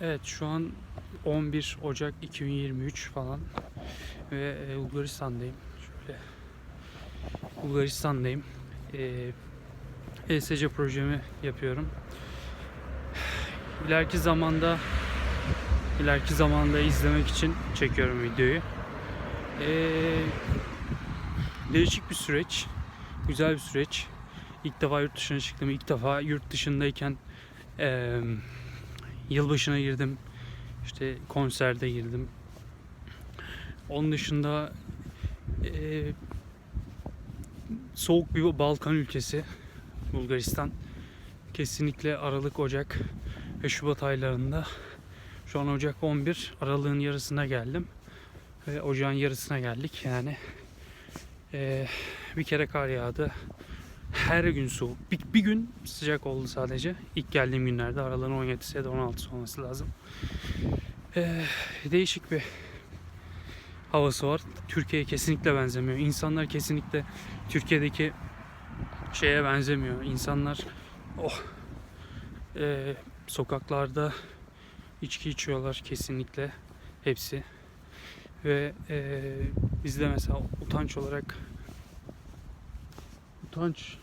Evet şu an 11 Ocak 2023 falan ve e, Bulgaristan'dayım. Şöyle Bulgaristan'dayım. E, ESC projemi yapıyorum. İleriki zamanda ileriki zamanda izlemek için çekiyorum videoyu. E, değişik bir süreç. Güzel bir süreç. İlk defa yurt dışına çıktım. İlk defa yurt dışındayken eee yılbaşına girdim. İşte konserde girdim. Onun dışında eee, soğuk bir Balkan ülkesi Bulgaristan. Kesinlikle Aralık, Ocak ve Şubat aylarında. Şu an Ocak 11, Aralık'ın yarısına geldim. Ve Ocağın yarısına geldik. Yani eee, bir kere kar yağdı. Her gün soğuk. Bir, bir gün sıcak oldu sadece. İlk geldiğim günlerde aralığın 17'si ya da 16'sı olması lazım. Ee, değişik bir havası var. Türkiye'ye kesinlikle benzemiyor. İnsanlar kesinlikle Türkiye'deki şeye benzemiyor. İnsanlar oh ee, sokaklarda içki içiyorlar kesinlikle hepsi. Ve ee, bizde mesela utanç olarak utanç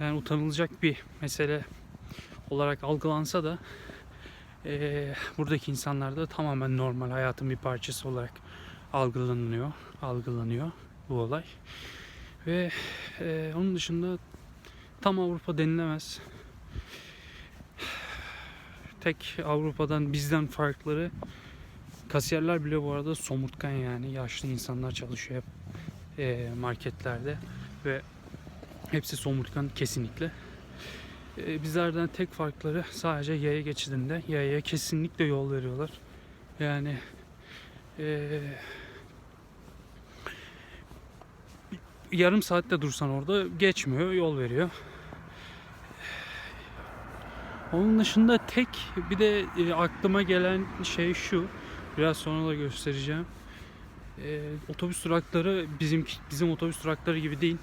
yani utanılacak bir mesele olarak algılansa da eee, buradaki insanlarda tamamen normal hayatın bir parçası olarak algılanıyor, algılanıyor bu olay. Ve eee, onun dışında tam Avrupa denilemez. Tek Avrupa'dan bizden farkları kasiyerler bile bu arada somurtkan yani yaşlı insanlar çalışıyor hep eee, marketlerde ve Hepsi somurtkan kesinlikle. Ee, bizlerden tek farkları sadece yaya geçidinde. Yayaya kesinlikle yol veriyorlar. Yani ee, yarım saatte dursan orada geçmiyor, yol veriyor. Onun dışında tek bir de e, aklıma gelen şey şu. Biraz sonra da göstereceğim. Ee, otobüs durakları bizim bizim otobüs durakları gibi değil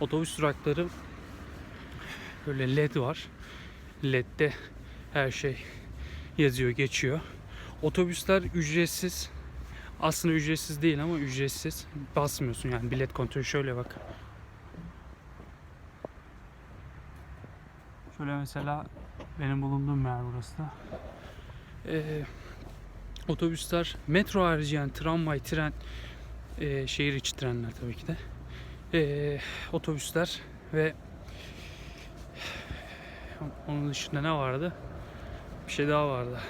otobüs durakları böyle led var. Led'de her şey yazıyor, geçiyor. Otobüsler ücretsiz. Aslında ücretsiz değil ama ücretsiz. Basmıyorsun yani bilet kontrolü şöyle bak. Şöyle mesela benim bulunduğum yer burası da. Ee, otobüsler metro harici yani tramvay, tren, e, şehir içi trenler tabii ki de eee, otobüsler ve onun dışında ne vardı? Bir şey daha vardı.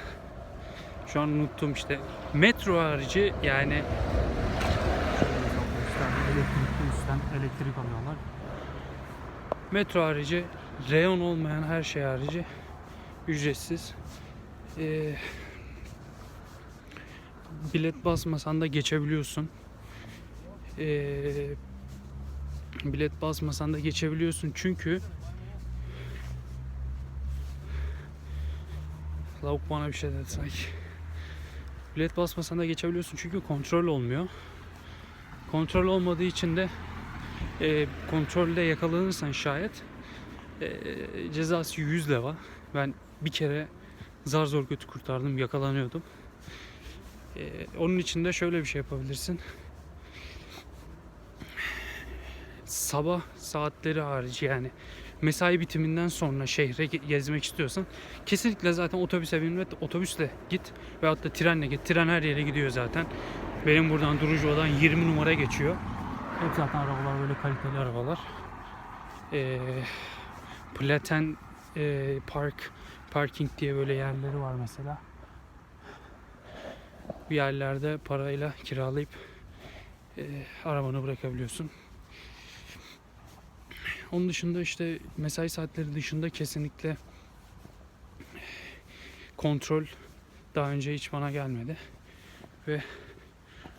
Şu an unuttum işte. Metro harici yani elektrikli elektrik alıyorlar. Metro harici, reyon olmayan her şey harici ücretsiz. Eee, bilet basmasan da geçebiliyorsun. Eee bilet basmasan da geçebiliyorsun çünkü Lavuk bana bir şey dedi sanki. Bilet basmasan da geçebiliyorsun çünkü kontrol olmuyor. Kontrol olmadığı için de e, kontrolde yakalanırsan şayet e, cezası 100 leva. Ben bir kere zar zor götü kurtardım yakalanıyordum. E, onun için de şöyle bir şey yapabilirsin. Sabah saatleri harici yani mesai bitiminden sonra şehre ge- gezmek istiyorsan kesinlikle zaten otobüse bin ve otobüsle git veyahut da trenle git. Tren her yere gidiyor zaten. Benim buradan Durucua'dan 20 numara geçiyor. Hep zaten arabalar böyle kaliteli arabalar. Ee, Platen e, Park Parking diye böyle yerleri var mesela. Bu yerlerde parayla kiralayıp e, arabanı bırakabiliyorsun. Onun dışında işte mesai saatleri dışında kesinlikle kontrol daha önce hiç bana gelmedi. Ve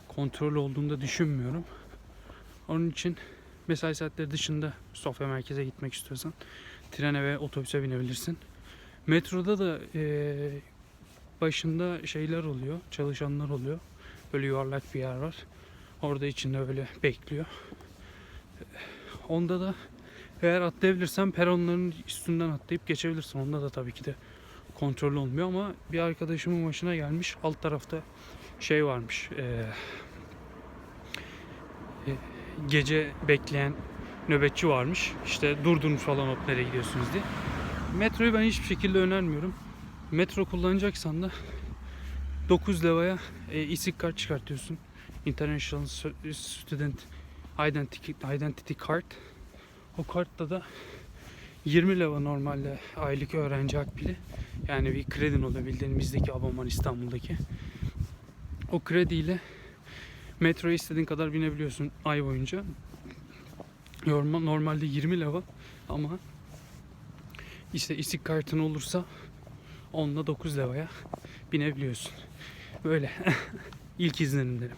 kontrol olduğunu da düşünmüyorum. Onun için mesai saatleri dışında Sofya merkeze gitmek istiyorsan trene ve otobüse binebilirsin. Metroda da eee, başında şeyler oluyor, çalışanlar oluyor. Böyle yuvarlak bir yer var. Orada içinde böyle bekliyor. Onda da eğer atlayabilirsen peronların üstünden atlayıp geçebilirsin. Onda da tabii ki de kontrol olmuyor ama bir arkadaşımın başına gelmiş. Alt tarafta şey varmış. e, gece bekleyen nöbetçi varmış. İşte durdurun falan hop nereye gidiyorsunuz diye. Metroyu ben hiçbir şekilde önermiyorum. Metro kullanacaksan da 9 levaya e, ISIC kart çıkartıyorsun. International Student Identity, Identity Card. O kartta da 20 leva normalde aylık öğrenci akbili. Yani bir kredin oluyor bildiğin bizdeki abonman İstanbul'daki. O krediyle metroya istediğin kadar binebiliyorsun ay boyunca. Normal, normalde 20 leva ama işte istik kartın olursa 10'la 9 levaya binebiliyorsun. Böyle. İlk izlenimlerim.